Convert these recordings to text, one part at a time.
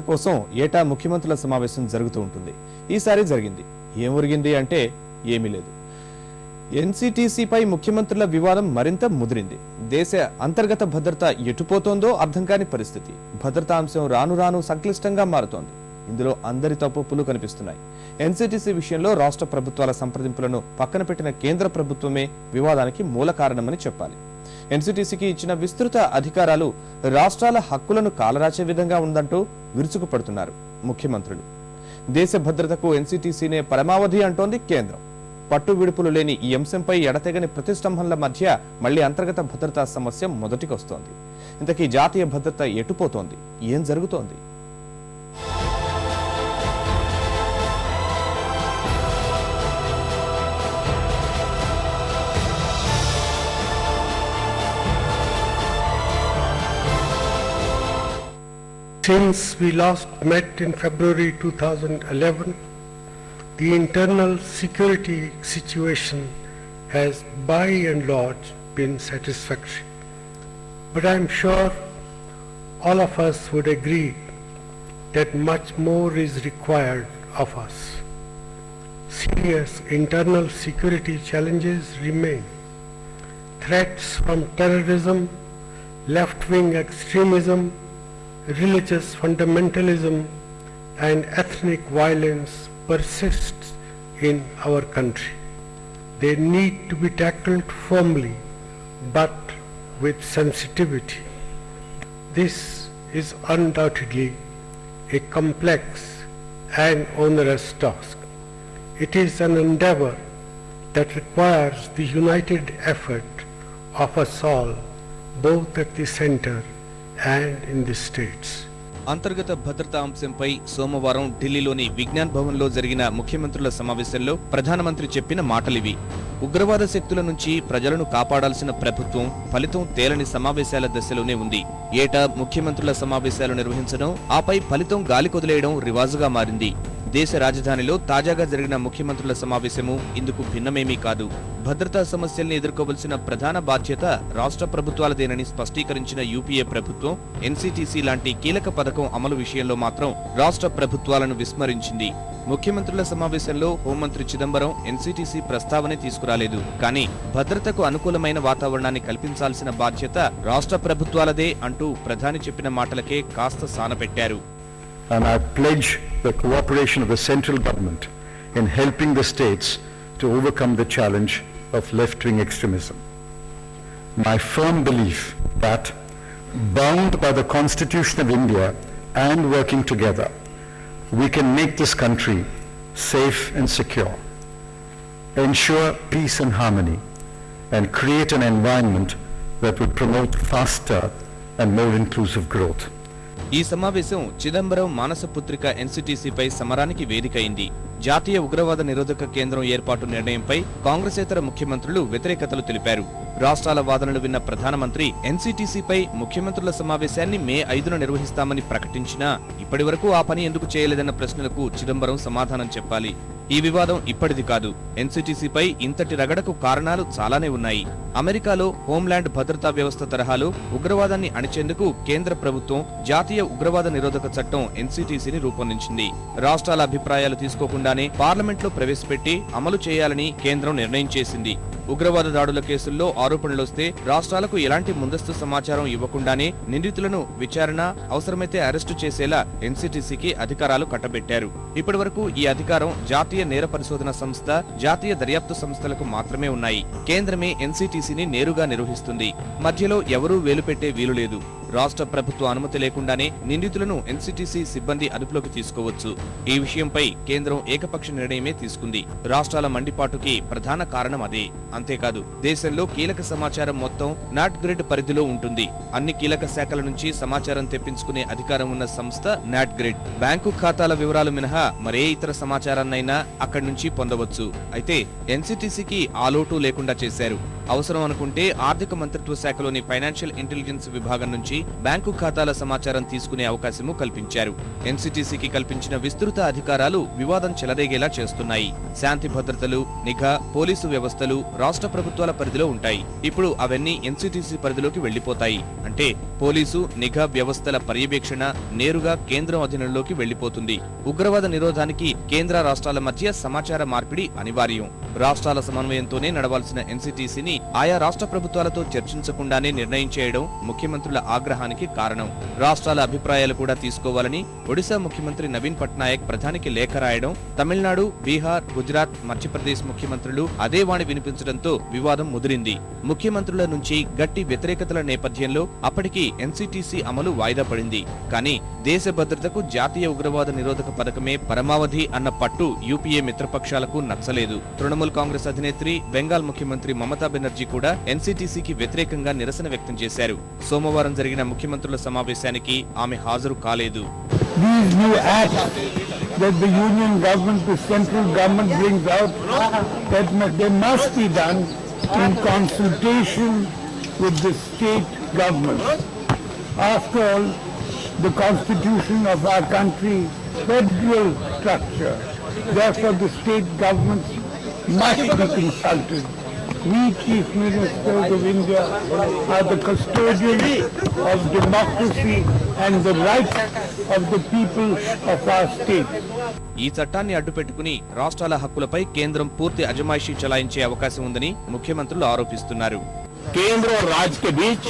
కోసం ఏటా ముఖ్యమంత్రుల సమావేశం జరుగుతూ ఉంటుంది. ఈసారి జరిగింది. ఏం ఒరిగింది అంటే ఏమీ లేదు. ఎన్సీటీసీపై ముఖ్యమంత్రుల వివాదం మరింత ముదిరింది. దేశ అంతర్గత భద్రత ఎటుపోతోందో అర్థం కాని పరిస్థితి. భద్రతా అంశం రాను రాను సంక్లిష్టంగా మారుతోంది. ఇందులో అందరి తప్పులు కనిపిస్తున్నాయి. ఎన్సీటీసీ విషయంలో రాష్ట్ర ప్రభుత్వాల సంప్రదింపులను పక్కన పెట్టిన కేంద్ర ప్రభుత్వమే వివాదానికి మూల కారణమని చెప్పాలి. ఎన్సీటీసీకి ఇచ్చిన విస్తృత అధికారాలు రాష్ట్రాల హక్కులను కాలరాచే విధంగా ఉందంటూ విరుచుకుపడుతున్నారు ముఖ్యమంత్రులు. దేశ భద్రతకు ఎన్సీటీసీనే పరమావధి అంటోంది కేంద్రం. పట్టు విడుపులు లేని ఈ అంశంపై ఎడతెగని ప్రతిష్టంభనల మధ్య మళ్ళీ అంతర్గత భద్రతా సమస్య మొదటికొస్తోంది. ఇంతకీ జాతీయ భద్రత ఎటుపోతోంది? ఏం జరుగుతోంది? Since we last met in February 2011, the internal security situation has by and large been satisfactory. But I am sure all of us would agree that much more is required of us. Serious internal security challenges remain. Threats from terrorism, left-wing extremism, religious fundamentalism and ethnic violence persists in our country. They need to be tackled firmly but with sensitivity. This is undoubtedly a complex and onerous task. It is an endeavor that requires the united effort of us all, both at the center and in the states అంతర్గత భద్రతా అంశంపై సోమవారం ఢిల్లీలోని విజ్ఞాన్ భవన్లో జరిగిన ముఖ్యమంత్రుల సమావేశంలో ప్రధానమంత్రి చెప్పిన మాటలివి. ఉగ్రవాద శక్తుల నుంచి ప్రజలను కాపాడాల్సిన ప్రభుత్వం ఫలితం తేలని సమావేశాల దశలోనే ఉంది. ఏటా ముఖ్యమంత్రుల సమావేశాలు నిర్వహించడం ఆపై ఫలితం గాలికొదిలేయడం రివాజుగా మారింది. దేశ రాజధానిలో తాజాగా జరిగిన ముఖ్యమంత్రుల సమావేశము ఇందుకు భిన్నమేమీ కాదు. భద్రతా సమస్యల్ని ఎదుర్కోవలసిన ప్రధాన బాధ్యత రాష్ట్ర ప్రభుత్వాలదేనని స్పష్టీకరించిన యూపీఏ ప్రభుత్వం ఎన్సీటీసీ లాంటి కీలక పథకం అమలు విషయంలో మాత్రం రాష్ట్ర ప్రభుత్వాలను విస్మరించింది. ముఖ్యమంత్రుల సమావేశంలో హోంమంత్రి చిదంబరం ఎన్సీటీసీ ప్రస్తావనే తీసుకురాలేదు. కానీ భద్రతకు అనుకూలమైన వాతావరణాన్ని కల్పించాల్సిన బాధ్యత రాష్ట్ర ప్రభుత్వాలదే అంటూ ప్రధాని చెప్పిన మాటలకే కాస్త సానపెట్టారు and I pledge the cooperation of the central government in helping the states to overcome the challenge of left-wing extremism. My firm belief that, bound by the Constitution of India and working together, we can make this country safe and secure, ensure peace and harmony, and create an environment that will promote faster and more inclusive growth. ఈ సమావేశం చిదంబరం మానసపుత్రిక ఎన్సీటీసీపై సమరానికి వేదికైంది. జాతీయ ఉగ్రవాద నిరోధక కేంద్రం ఏర్పాటు నిర్ణయంపై కాంగ్రెసేతర ముఖ్యమంత్రులు వ్యతిరేకతలు తెలిపారు. రాష్ట్రాల వాదనలు విన్న ప్రధానమంత్రి ఎన్సీటీసీపై ముఖ్యమంత్రుల సమావేశాన్ని మే ఐదున నిర్వహిస్తామని ప్రకటించినా ఇప్పటివరకు ఆ పని ఎందుకు చేయలేదన్న ప్రశ్నలకు చిదంబరం సమాధానం చెప్పాలి. ఈ వివాదం ఇప్పటిది కాదు. ఎన్సీటీసీపై ఇంతటి రగడకు కారణాలు చాలానే ఉన్నాయి. అమెరికాలో హోంల్యాండ్ భద్రతా వ్యవస్థ తరహాలో ఉగ్రవాదాన్ని అణిచేందుకు కేంద్ర ప్రభుత్వం జాతీయ ఉగ్రవాద నిరోధక చట్టం ఎన్సీటీసీని రూపొందించింది. రాష్ట్రాల అభిప్రాయాలు తీసుకోకుండానే పార్లమెంట్లో ప్రవేశపెట్టి అమలు చేయాలని కేంద్రం నిర్ణయం చేసింది. ఉగ్రవాద దాడుల కేసుల్లో ఆరోపణలొస్తే రాష్ట్రాలకు ఎలాంటి ముందస్తు సమాచారం ఇవ్వకుండానే నిందితులను విచారణ అవసరమైతే అరెస్టు చేసేలా ఎన్సీటీసీకి అధికారాలు కట్టబెట్టారు. ఇప్పటివరకు ఈ అధికారం జాతీయ నేర పరిశోధన సంస్థ జాతీయ దర్యాప్తు సంస్థలకు మాత్రమే ఉన్నాయి. కేంద్రమే ఎన్సీటీసీని నేరుగా నిర్వహిస్తుంది. మధ్యలో ఎవరూ వేలు పెట్టే వీలు లేదు. రాష్ట్ర ప్రభుత్వ అనుమతి లేకుండానే నిందితులను ఎన్సీటీసీ సిబ్బంది అదుపులోకి తీసుకోవచ్చు. ఈ విషయంపై కేంద్రం ఏకపక్ష నిర్ణయమే తీసుకుంది. రాష్ట్రాల మండిపాటుకి ప్రధాన కారణం అదే. అంతేకాదు దేశంలో కీలక సమాచారం మొత్తం నాట్ గ్రిడ్ పరిధిలో ఉంటుంది. అన్ని కీలక శాఖల నుంచి సమాచారం తెప్పించుకునే అధికారం ఉన్న సంస్థ నాట్ గ్రిడ్. బ్యాంకు ఖాతాల వివరాలు మినహా మరే ఇతర సమాచారాన్నైనా అక్కడి నుంచి పొందవచ్చు. అయితే ఎన్సీటీసీకి ఆ లోటు లేకుండా చేశారు. అవసరం అనుకుంటే ఆర్థిక మంత్రిత్వ శాఖలోని ఫైనాన్షియల్ ఇంటెలిజెన్స్ విభాగం నుంచి బ్యాంకు ఖాతాల సమాచారం తీసుకునే అవకాశము కల్పించారు. ఎన్సీటీసీకి కల్పించిన విస్తృత అధికారాలు వివాదం చెలరేగేలా చేస్తున్నాయి. శాంతి భద్రతలు నిఘా పోలీసు వ్యవస్థలు రాష్ట్ర ప్రభుత్వాల పరిధిలో ఉంటాయి. ఇప్పుడు అవన్నీ ఎన్సీటీసీ పరిధిలోకి వెళ్ళిపోతాయి అంటే పోలీసు నిఘా వ్యవస్థల పర్యవేక్షణ నేరుగా కేంద్రం అధీనంలోకి వెళ్ళిపోతుంది ఉగ్రవాద నిరోధానికి కేంద్ర రాష్ట్రాల మధ్య సమాచార మార్పిడి అనివార్యం. రాష్ట్రాల సమన్వయంతోనే నడవాల్సిన ఎన్సీటీసీని ఆయా రాష్ట్ర ప్రభుత్వాలతో చర్చించకుండానే నిర్ణయం చేయడం ముఖ్యమంత్రుల ఆగ్రహానికి కారణం. రాష్ట్రాల అభిప్రాయాలు కూడా తీసుకోవాలని ఒడిశా ముఖ్యమంత్రి నవీన్ పట్నాయక్ ప్రధానికి లేఖ రాయడం తమిళనాడు బీహార్ గుజరాత్ మధ్యప్రదేశ్ ముఖ్యమంత్రులు అదే వాణి వినిపించడంతో వివాదం ముదిరింది. ముఖ్యమంత్రుల నుంచి గట్టి వ్యతిరేకతల నేపథ్యంలో అప్పటికి ఎన్సీటీసీ అమలు వాయిదా పడింది. కానీ దేశ భద్రతకు జాతీయ ఉగ్రవాద నిరోధక పథకమే పరమావధి అన్న పట్టు యూపీఏ మిత్రపక్షాలకు నచ్చలేదు. తృణమూల్ కాంగ్రెస్ అధినేత్రి బెంగాల్ ముఖ్యమంత్రి మమతా బెనర్జీ బెనర్జీ కూడా ఎన్సీటీసీకి వ్యతిరేకంగా నిరసన వ్యక్తం చేశారు సోమవారం జరిగిన ముఖ్యమంత్రుల సమావేశానికి ఆమె హాజరు కాలేదు these new acts that the union government, the central government brings out, that they must be done in consultation with the state government. After all, the constitution of our country, federal structure, therefore the state governments must be consulted. We chief ministers of India are the custodians of democracy and the rights of the people of our state. ఈ చట్టాన్ని అడ్డుపెట్టుకుని రాష్ట్రాల హక్కులపై కేంద్రం పూర్తి అజమాయిషీ చలాయించే అవకాశం ఉందని ముఖ్యమంత్రులు ఆరోపిస్తున్నారు केंद्र और राज्य के बीच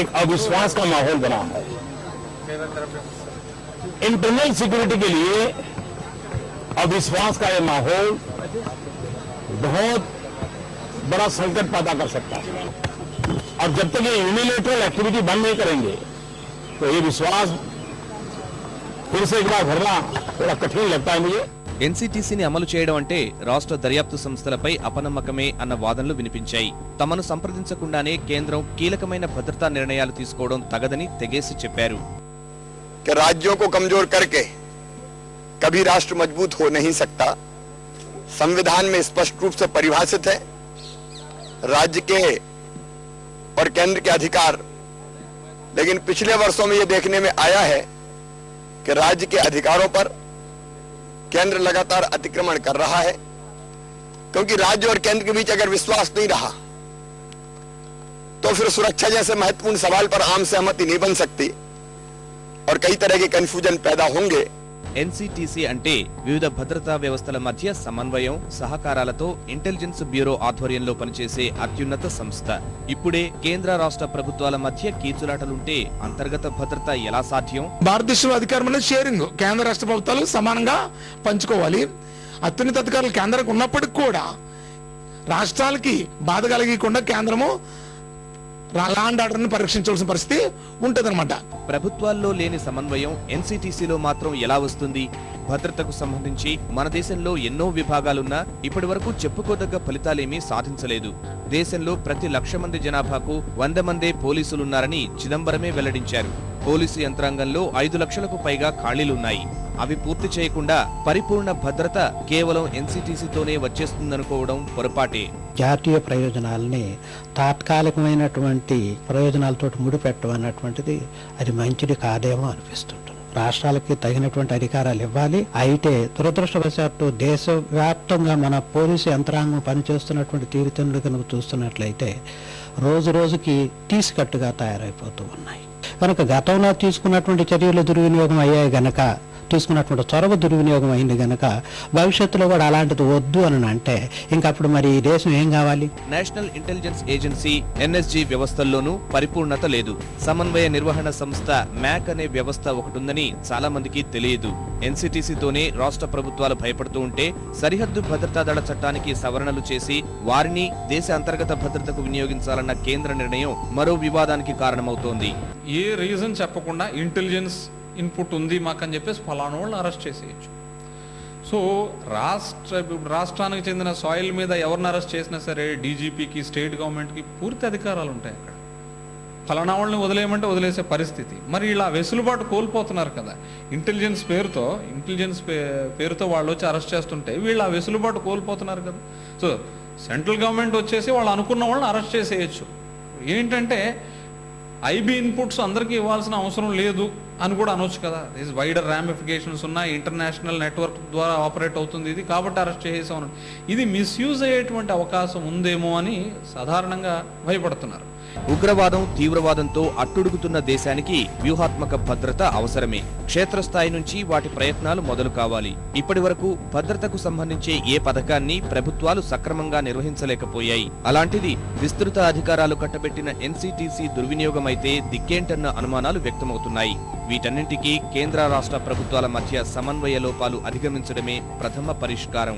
एक अविश्वास का माहौल बना है इंटरनल सिक्योरिटी के लिए अविश्वास का यह माहौल बहुत बड़ा संकट पैदा कर सकता है और जब तक ये यूनिलेटरल एक्टिविटी बंद नहीं करेंगे तो ये विश्वास फिर से एक बार भरना थोड़ा कठिन लगता है मुझे ఎన్సీటీసీని అమలు చేయడం అంటే రాష్ట్ర దర్యాప్తు సంస్థలపై అపనమ్మకమే అన్న వాదనలు వినిపించాయి తమను సంప్రదించకుండానే కేంద్రం కీలకమైన భద్రతా నిర్ణయాలు తీసుకోవడం తగదని తెగేసి చెప్పారు कि राज्यों को कमजोर करके कभी राष्ट्र मजबूत हो नहीं सकता संविधान में स्पष्ट रूप से परिभाषित है राज्य के और केंद्र के अधिकार। लेकिन पिछले वर्षों में यह देखने में आया है कि राज्य के अधिकारों पर केंद्र लगातार अतिक्रमण कर रहा है, क्योंकि राज्य और केंद्र के बीच अगर विश्वास नहीं रहा तो फिर सुरक्षा जैसे महत्वपूर्ण सवाल पर आम सहमति नहीं बन सकती और कई तरह के कंफ्यूजन पैदा होंगे। ఎన్సీటీసీ అంటే వివిధ భద్రతా వ్యవస్థల మధ్య సమన్వయం సహకారాలతో ఇంటెలిజెన్స్ బ్యూరో ఆధ్వర్యంలో పనిచేసే అత్యున్నత సంస్థ. ఇప్పుడే కేంద్ర రాష్ట్ర ప్రభుత్వాల మధ్య కీచులాటలుంటే అంతర్గత భద్రత ఎలా సాధ్యం? భారతదేశంలో అధికారంలో షేరింగ్ కేంద్ర రాష్ట్ర ప్రభుత్వాలు సమానంగా పంచుకోవాలి. అత్యున్నత అధికారులు కేంద్రానికి ఉన్నప్పటికీ కూడా రాష్ట్రాలకి బాధ కలిగకుండా కేంద్రము లాండ్ ఆర్డర్ని పరీక్షించవలసిన పరిస్థితి ఉంటదన్నమాట. ప్రభుత్వాల్లో లేని సమన్వయం ఎన్సీటీసీలో మాత్రం ఎలా వస్తుంది? భద్రతకు సంబంధించి మన దేశంలో ఎన్నో విభాగాలున్నా ఇప్పటి వరకు చెప్పుకోదగ్గ ఫలితాలేమీ సాధించలేదు. దేశంలో ప్రతి లక్ష మంది జనాభాకు వంద మందే పోలీసులున్నారని చిదంబరమే వెల్లడించారు. పోలీసు యంత్రాంగంలో ఐదు లక్షలకు పైగా ఖాళీలున్నాయి. అవి పూర్తి చేయకుండా పరిపూర్ణ భద్రత కేవలం ఎన్సీటీసీతోనే వచ్చేస్తుందనుకోవడం పొరపాటే. జాతీయ ప్రయోజనాలని తాత్కాలికమైనటువంటి ప్రయోజనాలతో ముడిపెట్టడం అన్నటువంటిది అది మంచిది కాదేమో అనిపిస్తుంటుంది. రాష్ట్రాలకి తగినటువంటి అధికారాలు ఇవ్వాలి. అయితే దురదృష్టవశాత్తు దేశవ్యాప్తంగా మన పోలీసు యంత్రాంగం పనిచేస్తున్నటువంటి తీరుతెన్నులు కనుక చూస్తున్నట్లయితే రోజు రోజుకి తీసికట్టుగా తయారైపోతూ ఉన్నాయి. కనుక గతంలో తీసుకున్నటువంటి చర్యలు దుర్వినియోగం అయ్యాయి గనక తీసుకున్నటువంటి చొరవ దుర్వినియోగం అయింది గనక భవిష్యత్తులో కూడా అలాంటిది వద్దు అని అంటే ఇంకప్పుడు మరి ఈ దేశం ఏం కావాలి? నేషనల్ ఇంటెలిజెన్స్ ఏజెన్సీ ఎన్ఎస్జీ వ్యవస్థల్లోనూ పరిపూర్ణత లేదు. సమన్వయ నిర్వహణ సంస్థ మ్యాక్ అనే వ్యవస్థ ఒకటుందని చాలా మందికి తెలియదు. ఎన్సీటీసీతోనే రాష్ట్ర ప్రభుత్వాలు భయపడుతూ ఉంటే సరిహద్దు భద్రతా దళ చట్టానికి సవరణలు చేసి వారిని దేశ అంతర్గత భద్రతకు వినియోగించాలన్న కేంద్ర నిర్ణయం మరో వివాదానికి కారణమవుతోంది. ఏ రీజన్ చెప్పకుండా ఇంటెలిజెన్స్ ఇన్పుట్ ఉంది మాకు అని చెప్పేసి ఫలానా వాళ్ళని అరెస్ట్ చేసేయచ్చు. సో రాష్ట్ర ఇప్పుడు రాష్ట్రానికి చెందిన సాయిల్ మీద ఎవరిని అరెస్ట్ చేసినా సరే డీజీపీకి స్టేట్ గవర్నమెంట్కి పూర్తి అధికారాలు ఉంటాయి అక్కడ. ఫలానా వాళ్ళని వదిలేయమంటే వదిలేసే పరిస్థితి. మరి ఇలా వెసులుబాటు కోల్పోతున్నారు కదా. ఇంటెలిజెన్స్ పేరుతో ఇంటెలిజెన్స్ పేరుతో వాళ్ళు వచ్చి అరెస్ట్ చేస్తుంటే వీళ్ళు ఆ వెసులుబాటు కోల్పోతున్నారు కదా. సో సెంట్రల్ గవర్నమెంట్ వచ్చేసి వాళ్ళు అనుకున్న వాళ్ళని అరెస్ట్ చేసేయచ్చు. ఏంటంటే ఐబీ ఇన్పుట్స్ అందరికీ ఇవ్వాల్సిన అవసరం లేదు. అని కూడా అనొచ్చు కదా. దిస్ వైడర్ ర్యామిఫికేషన్స్ ఉన్నాయి ఇంటర్నేషనల్ నెట్వర్క్ ద్వారా ఆపరేట్ అవుతుంది ఇది. కాబట్టి అరెస్ట్ చేసేసాం ఇది మిస్యూజ్ అయ్యేటువంటి అవకాశం ఉందేమో అని సాధారణంగా భయపడుతున్నారు. ఉగ్రవాదం తీవ్రవాదంతో అట్టుడుగుతున్న దేశానికి వ్యూహాత్మక భద్రత అవసరమే. క్షేత్రస్థాయి నుంచి వాటి ప్రయత్నాలు మొదలు కావాలి. ఇప్పటి వరకు భద్రతకు సంబంధించే ఏ పథకాన్ని ప్రభుత్వాలు సక్రమంగా నిర్వహించలేకపోయాయి. అలాంటిది విస్తృత అధికారాలు కట్టబెట్టిన ఎన్సీటీసీ దుర్వినియోగమైతే దిక్కేంటన్న అనుమానాలు వ్యక్తమవుతున్నాయి. వీటన్నింటికీ కేంద్ర రాష్ట్ర ప్రభుత్వాల మధ్య సమన్వయ లోపాలు అధిగమించడమే ప్రథమ పరిష్కారం.